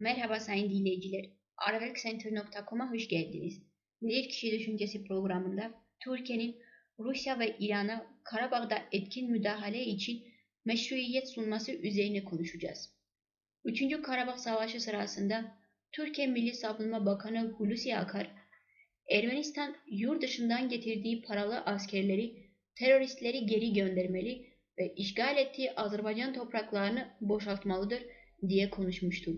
Merhaba sayın dinleyiciler. Aravelkcenter.com'a hoş geldiniz. Bir kişi düşüncesi programında Türkiye'nin Rusya ve İran'a Karabağ'da etkin müdahale için meşruiyet sunması üzerine konuşacağız. 3. Karabağ Savaşı sırasında Türkiye Milli Savunma Bakanı Hulusi Akar, Ermenistan yurt dışından getirdiği paralı askerleri, teröristleri geri göndermeli ve işgal ettiği Azerbaycan topraklarını boşaltmalıdır diye konuşmuştu.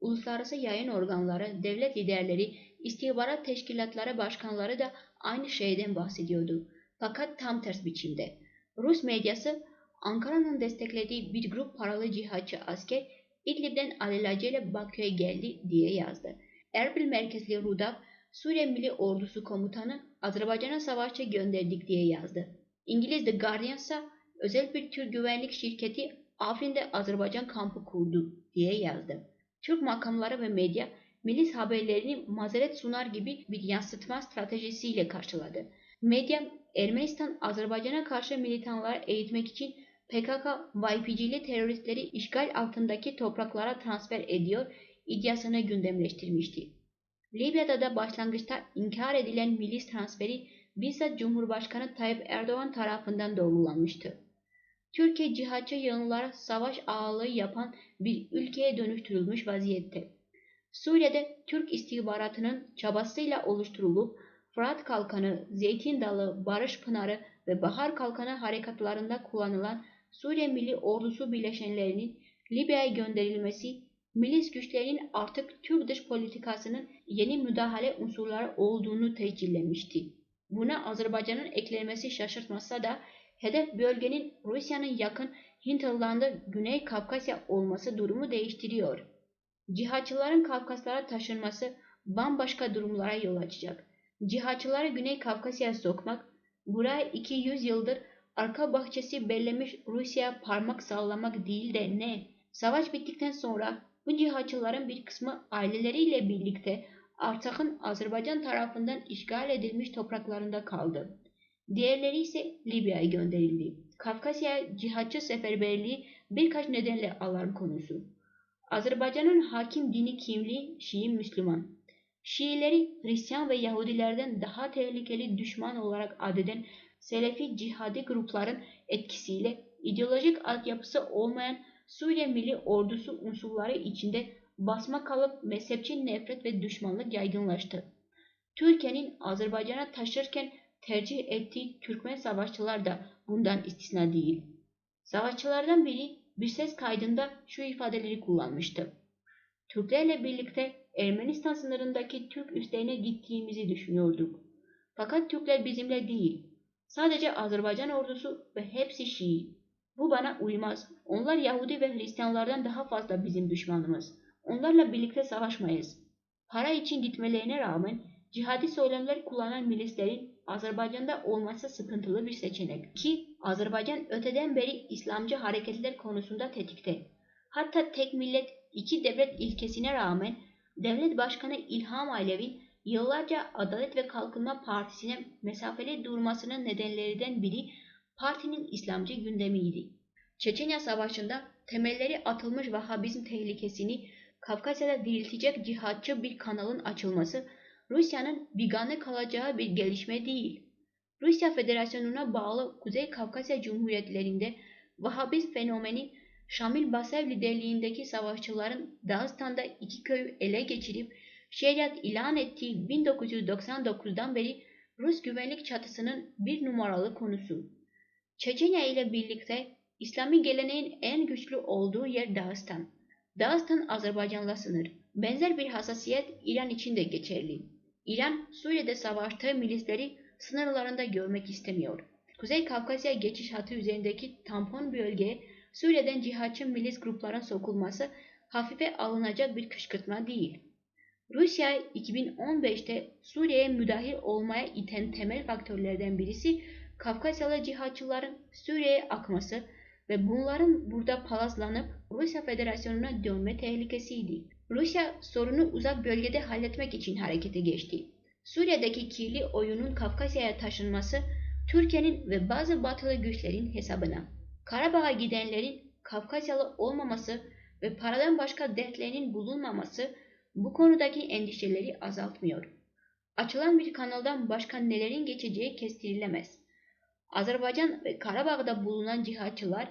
Uluslararası yayın organları, devlet liderleri, istihbarat teşkilatları başkanları da aynı şeyden bahsediyordu. Fakat tam ters biçimde. Rus medyası Ankara'nın desteklediği bir grup paralı cihatçı asker İdlib'den alelacele Bakü'ye geldi diye yazdı. Erbil merkezli Rudav, Suriye Milli Ordusu komutanı Azerbaycan'a savaşçı gönderdik diye yazdı. İngiliz The Guardian ise özel bir Türk güvenlik şirketi Afrin'de Azerbaycan kampı kurdu diye yazdı. Türk makamları ve medya milis haberlerini mazeret sunar gibi bir yansıtma stratejisiyle karşıladı. Medya Ermenistan Azerbaycan'a karşı militanları eğitmek için PKK, YPG'li teröristleri işgal altındaki topraklara transfer ediyor iddiasını gündemleştirmişti. Libya'da da başlangıçta inkar edilen milis transferi bizzat Cumhurbaşkanı Tayyip Erdoğan tarafından doğrulanmıştı. Türkiye cihatçı yanlılara savaş ağalığı yapan bir ülkeye dönüştürülmüş vaziyette. Suriye'de Türk istihbaratının çabasıyla oluşturulup Fırat Kalkanı, Zeytin Dalı, Barış Pınarı ve Bahar Kalkanı harekatlarında kullanılan Suriye Milli Ordusu bileşenlerinin Libya'ya gönderilmesi, milis güçlerinin artık Türk dış politikasının yeni müdahale unsurları olduğunu tescillemişti. Buna Azerbaycan'ın eklenmesi şaşırtmasa da hedef bölgenin Rusya'nın yakın Hinterland'ı Güney Kafkasya olması durumu değiştiriyor. Cihatçıların Kafkaslara taşınması bambaşka durumlara yol açacak. Cihatçıları Güney Kafkasya'ya sokmak, buraya 200 yıldır arka bahçesi bellemiş Rusya parmak sallamak değil de ne? Savaş bittikten sonra bu cihatçıların bir kısmı aileleriyle birlikte Artak'ın Azerbaycan tarafından işgal edilmiş topraklarında kaldı. Diğerleri ise Libya'ya gönderildi. Kafkasya cihatçı seferberliği birkaç nedenle alarm konusu. Azerbaycan'ın hakim dini kimliği Şii Müslüman. Şiileri Hristiyan ve Yahudilerden daha tehlikeli düşman olarak adeden Selefi cihadi grupların etkisiyle ideolojik altyapısı olmayan Suriye Milli Ordusu unsurları içinde basma kalıp mezhepçi nefret ve düşmanlık yaygınlaştı. Türkiye'nin Azerbaycan'a taşırken tercih ettiği Türkmen savaşçılar da bundan istisna değil. Savaşçılardan biri bir ses kaydında şu ifadeleri kullanmıştı. Türklerle birlikte Ermenistan sınırındaki Türk üslerine gittiğimizi düşünüyorduk. Fakat Türkler bizimle değil. Sadece Azerbaycan ordusu ve hepsi Şii. Bu bana uymaz. Onlar Yahudi ve Hristiyanlardan daha fazla bizim düşmanımız. Onlarla birlikte savaşmayız. Para için gitmelerine rağmen cihadi söylemler kullanan milislerin Azerbaycan'da olması sıkıntılı bir seçenek. Ki Azerbaycan öteden beri İslamcı hareketler konusunda tetikte. Hatta tek millet iki devlet ilkesine rağmen devlet başkanı İlham Alev'in yıllarca Adalet ve Kalkınma Partisi'ne mesafeli durmasının nedenlerinden biri partinin İslamcı gündemiydi. Çeçenya Savaşı'nda temelleri atılmış Vahabizm tehlikesini Kafkasya'da diriltecek cihatçı bir kanalın açılması Rusya'nın bigane kalacağı bir gelişme değil. Rusya Federasyonu'na bağlı Kuzey Kafkasya Cumhuriyetlerinde Vahabizm fenomeni Şamil Basev liderliğindeki savaşçıların Dağıstan'da iki köyü ele geçirip şeriat ilan ettiği 1999'dan beri Rus güvenlik çatısının bir numaralı konusu. Çeçenya ile birlikte İslami geleneğin en güçlü olduğu yer Dağıstan. Dağıstan Azerbaycan'la sınır. Benzer bir hassasiyet İran için de geçerli. İran, Suriye'de savaştığı milisleri sınırlarında görmek istemiyor. Kuzey Kafkasya geçiş hattı üzerindeki tampon bölgeye Suriye'den cihatçı milis grupların sokulması hafife alınacak bir kışkırtma değil. Rusya 2015'te Suriye'ye müdahil olmaya iten temel faktörlerden birisi Kafkasyalı cihatçıların Suriye'ye akması ve bunların burada palazlanıp Rusya Federasyonu'na dönme tehlikesiydi. Rusya sorunu uzak bölgede halletmek için harekete geçti. Suriye'deki kirli oyunun Kafkasya'ya taşınması Türkiye'nin ve bazı batılı güçlerin hesabına. Karabağ'a gidenlerin Kafkasyalı olmaması ve paradan başka dertlerinin bulunmaması bu konudaki endişeleri azaltmıyor. Açılan bir kanaldan başka nelerin geçeceği kestirilemez. Azerbaycan ve Karabağ'da bulunan cihatçılar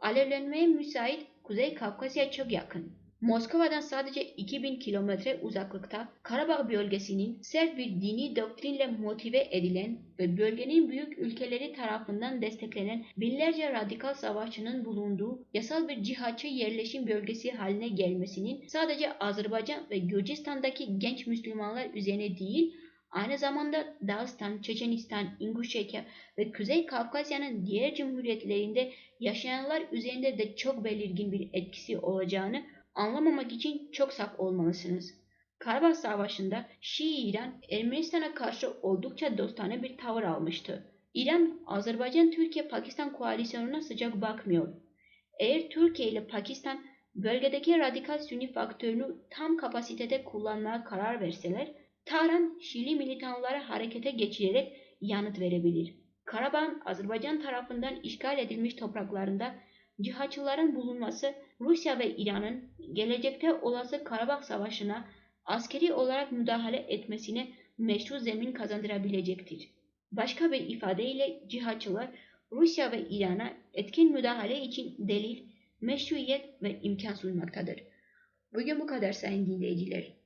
alevlenmeye müsait Kuzey Kafkasya çok yakın. Moskova'dan sadece 2000 kilometre uzaklıkta Karabağ bölgesinin sert bir dini doktrinle motive edilen ve bölgenin büyük ülkeleri tarafından desteklenen binlerce radikal savaşçının bulunduğu yasal bir cihatçı yerleşim bölgesi haline gelmesinin sadece Azerbaycan ve Gürcistan'daki genç Müslümanlar üzerine değil, aynı zamanda Dağıstan, Çeçenistan, İnguşetya ve Kuzey Kafkasya'nın diğer cumhuriyetlerinde yaşayanlar üzerinde de çok belirgin bir etkisi olacağını anlamamak için çok saf olmalısınız. Karabağ Savaşı'nda Şii İran Ermenistan'a karşı oldukça dostane bir tavır almıştı. İran, Azerbaycan, Türkiye, Pakistan koalisyonuna sıcak bakmıyor. Eğer Türkiye ile Pakistan bölgedeki radikal Sünni faktörünü tam kapasitede kullanmaya karar verseler, Tahran Şili militanları harekete geçirerek yanıt verebilir. Karabağ, Azerbaycan tarafından işgal edilmiş topraklarında cihatçıların bulunması Rusya ve İran'ın gelecekte olası Karabağ Savaşı'na askeri olarak müdahale etmesine meşru zemin kazandırabilecektir. Başka bir ifadeyle cihatçılar Rusya ve İran'a etkin müdahale için delil, meşruiyet ve imkan sunmaktadır. Bugün bu kadar sayın dinleyiciler.